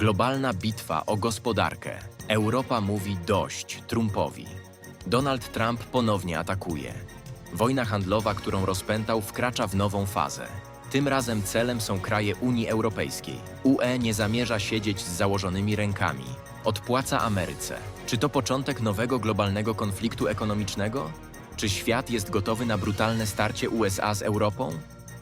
Globalna bitwa o gospodarkę. Europa mówi dość Trumpowi. Donald Trump ponownie atakuje. Wojna handlowa, którą rozpętał, wkracza w nową fazę. Tym razem celem są kraje Unii Europejskiej. UE nie zamierza siedzieć z założonymi rękami. Odpłaca Ameryce. Czy to początek nowego globalnego konfliktu ekonomicznego? Czy świat jest gotowy na brutalne starcie USA z Europą?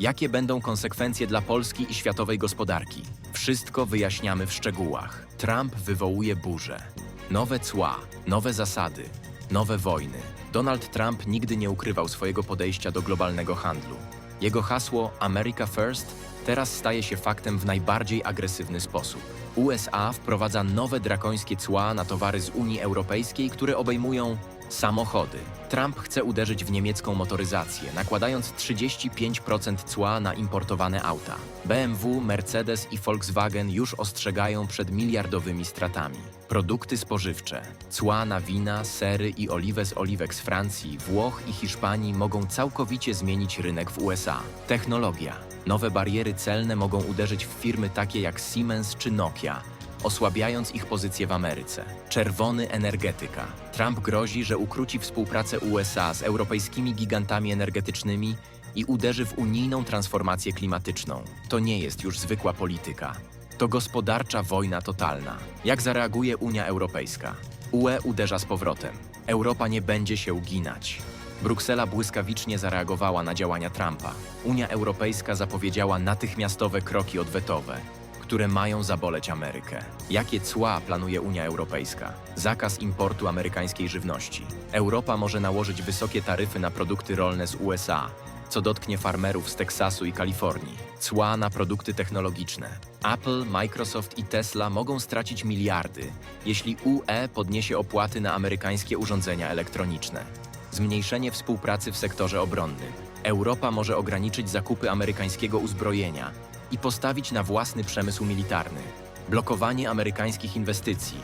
Jakie będą konsekwencje dla Polski i światowej gospodarki? Wszystko wyjaśniamy w szczegółach. Trump wywołuje burzę. Nowe cła, nowe zasady, nowe wojny. Donald Trump nigdy nie ukrywał swojego podejścia do globalnego handlu. Jego hasło America First teraz staje się faktem w najbardziej agresywny sposób. USA wprowadza nowe drakońskie cła na towary z Unii Europejskiej, które obejmują samochody. Trump chce uderzyć w niemiecką motoryzację, nakładając 35% cła na importowane auta. BMW, Mercedes i Volkswagen już ostrzegają przed miliardowymi stratami. Produkty spożywcze, cła na wina, sery i oliwę z oliwek z Francji, Włoch i Hiszpanii mogą całkowicie zmienić rynek w USA. Technologia. Nowe bariery celne mogą uderzyć w firmy takie jak Siemens czy Nokia, osłabiając ich pozycję w Ameryce. Czerwony energetyka. Trump grozi, że ukróci współpracę USA z europejskimi gigantami energetycznymi i uderzy w unijną transformację klimatyczną. To nie jest już zwykła polityka. To gospodarcza wojna totalna. Jak zareaguje Unia Europejska? UE uderza z powrotem. Europa nie będzie się uginać. Bruksela błyskawicznie zareagowała na działania Trumpa. Unia Europejska zapowiedziała natychmiastowe kroki odwetowe, które mają zaboleć Amerykę. Jakie cła planuje Unia Europejska? Zakaz importu amerykańskiej żywności. Europa może nałożyć wysokie taryfy na produkty rolne z USA, co dotknie farmerów z Teksasu i Kalifornii. Cła na produkty technologiczne. Apple, Microsoft i Tesla mogą stracić miliardy, jeśli UE podniesie opłaty na amerykańskie urządzenia elektroniczne. Zmniejszenie współpracy w sektorze obronnym. Europa może ograniczyć zakupy amerykańskiego uzbrojenia i postawić na własny przemysł militarny. Blokowanie amerykańskich inwestycji.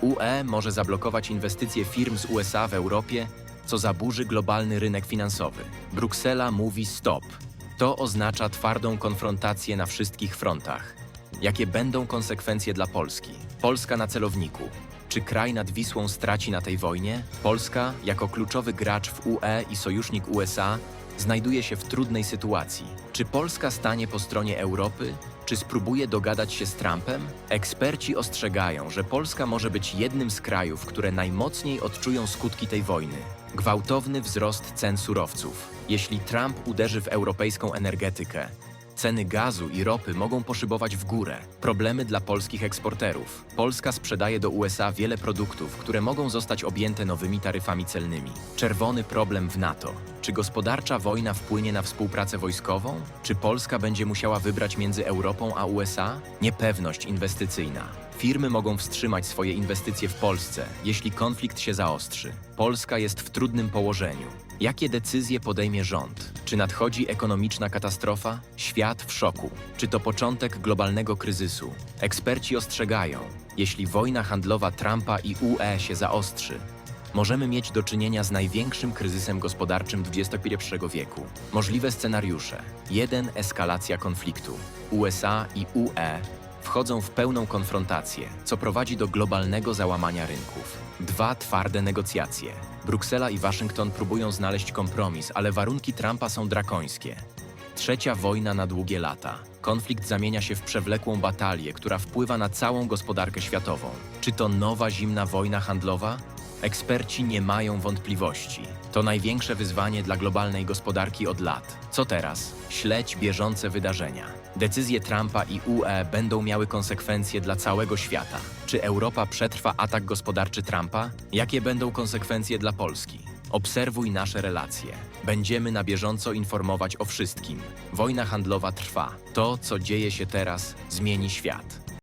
UE może zablokować inwestycje firm z USA w Europie, co zaburzy globalny rynek finansowy. Bruksela mówi stop. To oznacza twardą konfrontację na wszystkich frontach. Jakie będą konsekwencje dla Polski? Polska na celowniku. Czy kraj nad Wisłą straci na tej wojnie? Polska, jako kluczowy gracz w UE i sojusznik USA, znajduje się w trudnej sytuacji. Czy Polska stanie po stronie Europy? Czy spróbuje dogadać się z Trumpem? Eksperci ostrzegają, że Polska może być jednym z krajów, które najmocniej odczują skutki tej wojny. Gwałtowny wzrost cen surowców. Jeśli Trump uderzy w europejską energetykę, Ceny gazu i ropy mogą poszybować w górę. Problemy dla polskich eksporterów. Polska sprzedaje do USA wiele produktów, które mogą zostać objęte nowymi taryfami celnymi. Czerwony problem w NATO. Czy gospodarcza wojna wpłynie na współpracę wojskową? Czy Polska będzie musiała wybrać między Europą a USA? Niepewność inwestycyjna. Firmy mogą wstrzymać swoje inwestycje w Polsce, jeśli konflikt się zaostrzy. Polska jest w trudnym położeniu. Jakie decyzje podejmie rząd? Czy nadchodzi ekonomiczna katastrofa? Świat w szoku. Czy to początek globalnego kryzysu? Eksperci ostrzegają, jeśli wojna handlowa Trumpa i UE się zaostrzy, możemy mieć do czynienia z największym kryzysem gospodarczym XXI wieku. Możliwe scenariusze. 1. Eskalacja konfliktu. USA i UE wchodzą w pełną konfrontację, co prowadzi do globalnego załamania rynków. Dwa twarde negocjacje. Bruksela i Waszyngton próbują znaleźć kompromis, ale warunki Trumpa są drakońskie. Trzecia wojna na długie lata. Konflikt zamienia się w przewlekłą batalię, która wpływa na całą gospodarkę światową. Czy to nowa zimna wojna handlowa? Eksperci nie mają wątpliwości. To największe wyzwanie dla globalnej gospodarki od lat. Co teraz? Śledź bieżące wydarzenia. Decyzje Trumpa i UE będą miały konsekwencje dla całego świata. Czy Europa przetrwa atak gospodarczy Trumpa? Jakie będą konsekwencje dla Polski? Obserwuj nasze relacje. Będziemy na bieżąco informować o wszystkim. Wojna handlowa trwa. To, co dzieje się teraz, zmieni świat.